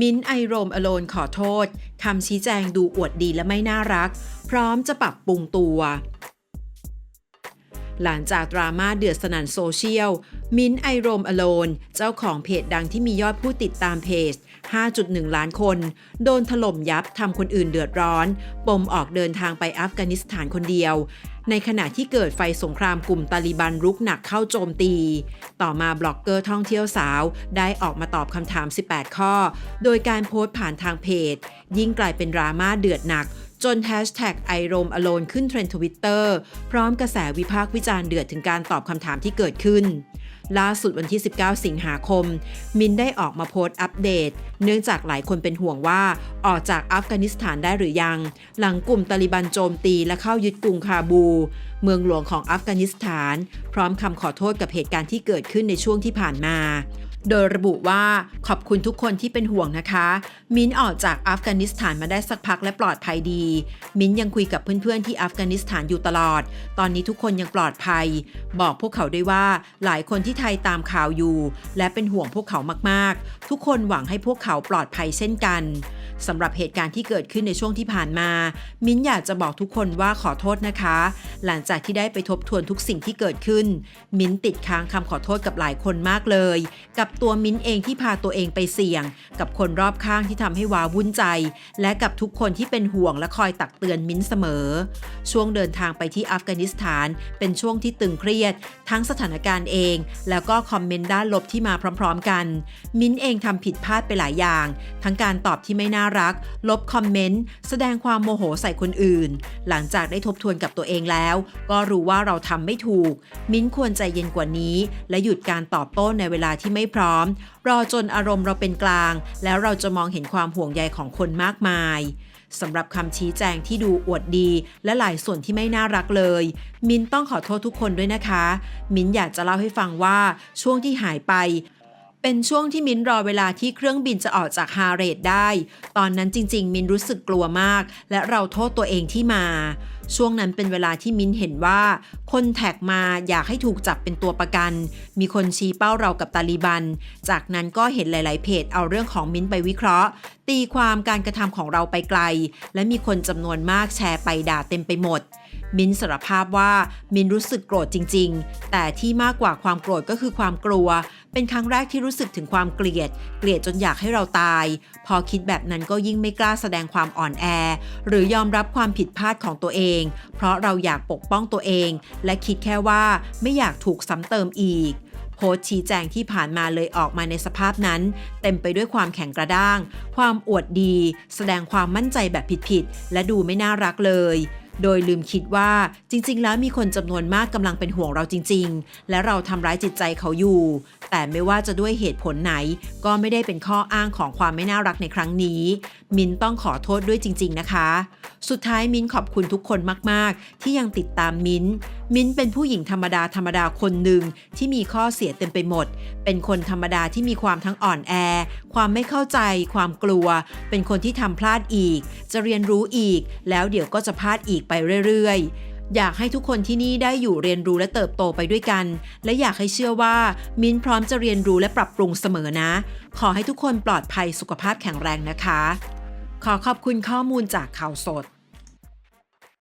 มิ้นไอโรมอโลนขอโทษ คำชี้แจงดูอวดดีและไม่น่ารัก พร้อมจะปรับปรุงตัว หลังจากดราม่าเดือดสนั่นโซเชียล มินไอโรมอโลน เจ้าของเพจดังที่มียอดผู้ติดตามเพจ 5.1 ล้านคน โดนถล่มยับทำคนอื่นเดือดร้อน ปมออกเดินทางไปอัฟกานิสถานคนเดียว ในขณะที่เกิดไฟสงครามกลุ่มตาลิบันรุกหนักเข้าโจมตี ต่อมาบล็อกเกอร์ท่องเที่ยวสาวได้ออกมาตอบคำถาม 18 ข้อ โดยการโพสต์ผ่านทางเพจ ยิ่งกลายเป็นดราม่าเดือดหนัก จนแฮชแท็กไอโรมอโลนขึ้นเทรนด์ทวิตเตอร์พร้อมกระแสวิพากษ์วิจารณ์เดือดถึงการตอบคำถามที่เกิดขึ้น ล่าสุดวันที่ 19 สิงหาคม มินได้ออกมาโพสต์อัปเดต เนื่องจากหลายคนเป็นห่วงว่าออกจากอัฟกานิสถานได้หรือยัง หลังกลุ่มตาลิบันโจมตีและเข้ายึดกรุงคาบู เมืองหลวงของอัฟกานิสถาน พร้อมคำขอโทษกับเหตุการณ์ที่เกิดขึ้นในช่วงที่ผ่านมา โดยระบุว่าขอบคุณทุกคนที่เป็นห่วงนะคะ มิ้นออกจากอัฟกานิสถานมาได้สักพักและปลอดภัยดี มิ้นยังคุยกับเพื่อนๆที่อัฟกานิสถานอยู่ตลอด ตอนนี้ทุกคนยังปลอดภัย บอกพวกเขาด้วยว่าหลายคนที่ไทยตามข่าวอยู่ และเป็นห่วงพวกเขามากๆ ทุกคนหวังให้พวกเขาปลอดภัยเช่นกัน สำหรับเหตุการณ์ที่เกิดขึ้นในช่วงที่ผ่านมา มิ้นอยากจะบอกทุกคนว่าขอโทษนะคะ หลังจากที่ได้ไปทบทวนทุกสิ่งที่เกิดขึ้น มิ้นติดค้างคำขอโทษกับหลายคนมากเลย กับตัวมิ้นเองที่พาตัวเองไปเสี่ยง กับคนรอบข้างที่ทำให้ว้าวุ่นใจ และกับทุกคนที่เป็นห่วงและคอยตักเตือนมิ้นเสมอ ช่วงเดินทางไปที่อัฟกานิสถาน เป็นช่วงที่ตึงเครียด ทั้งสถานการณ์เอง แล้วก็คอมเมนต์ด้านลบที่มาพร้อม ๆ กัน มิ้นเองทำผิดพลาดไปหลายอย่าง ทั้งการตอบที่ไม่น่ารัก ลบคอมเมนต์ แสดงความโมโหใส่คนอื่น หลังจากได้ทบทวนกับตัวเองแล้ว ก็รู้ว่าเราทำไม่ถูก มิ้นควรใจเย็นกว่านี้ และหยุดการตอบโต้ในเวลาที่ไม่พร้อม รอจนอารมณ์เราเป็นกลาง แล้วเราจะมองเห็นความห่วงใยของคนมากมายสำหรับคำชี้แจงที่ดูอวดดี และหลายส่วนที่ไม่น่ารักเลย มินต้องขอโทษทุกคนด้วยนะคะ มินอยากจะเล่าให้ฟังว่าช่วงที่หายไป เป็นช่วงที่มินรอเวลาที่เครื่องบินจะออกจากฮาเรดได้ ตอนนั้นจริง ๆ มินรู้สึกกลัวมาก และเราโทษตัวเองที่มา ช่วงนั้นเป็นเวลาที่มินเห็นว่า คนแท็กมาอยากให้ถูกจับเป็นตัวประกัน มีคนชี้เป้าเรากับตาลีบัน จากนั้นก็เห็นหลาย ๆ เพจเอาเรื่องของมินไปวิเคราะห์ ตีความการกระทำของเราไปไกล และมีคนจำนวนมากแชร์ไปด่าเต็มไปหมด มินสารภาพว่ามินรู้สึกโกรธจริง ๆ แต่ที่มากกว่าความโกรธก็คือความกลัว เป็นครั้งแรกที่รู้สึกถึงความเกลียด เกลียดจนอยากให้เราตาย พอคิดแบบนั้นก็ยิ่งไม่กล้าแสดงความอ่อนแอ หรือยอมรับความผิดพลาดของตัวเอง เพราะเราอยากปกป้องตัวเอง และคิดแค่ว่าไม่อยากถูกซ้ำเติมอีก โพสชี้แจงที่ผ่านมาเลยออกมาในสภาพนั้น เต็มไปด้วยความแข็งกระด้าง ความอวดดี แสดงความมั่นใจแบบผิดๆและดูไม่น่ารักเลย โดยลืมคิดว่าจริง ๆ แล้วมีคนจำนวนมากกำลังเป็นห่วงเราจริง ๆ และเราทำร้ายจิตใจเขาอยู่ แต่ไม่ว่าจะด้วยเหตุผลไหน ก็ไม่ได้เป็นข้ออ้างของความไม่น่ารักในครั้งนี้ มินต้องขอโทษด้วยจริง ๆ นะคะ สุดท้ายมินขอบคุณทุกคนมาก ๆ ที่ยังติดตามมินมินเป็นผู้หญิงธรรมดาธรรมดาคนหนึ่งที่มีข้อเสียเต็มไปหมด เป็นคนธรรมดาที่มีความทั้งอ่อนแอ ความไม่เข้าใจ ความกลัว เป็นคนที่ทำพลาดอีก จะเรียนรู้อีก แล้วเดี๋ยวก็จะพลาดอีกไปเรื่อยๆ อยากให้ทุกคนที่นี่ได้อยู่เรียนรู้และเติบโตไปด้วยกัน และอยากให้เชื่อว่ามินพร้อมจะเรียนรู้และปรับปรุงเสมอนะ ขอให้ทุกคนปลอดภัยสุขภาพแข็งแรงนะคะ ขอขอบคุณข้อมูลจากข่าวสด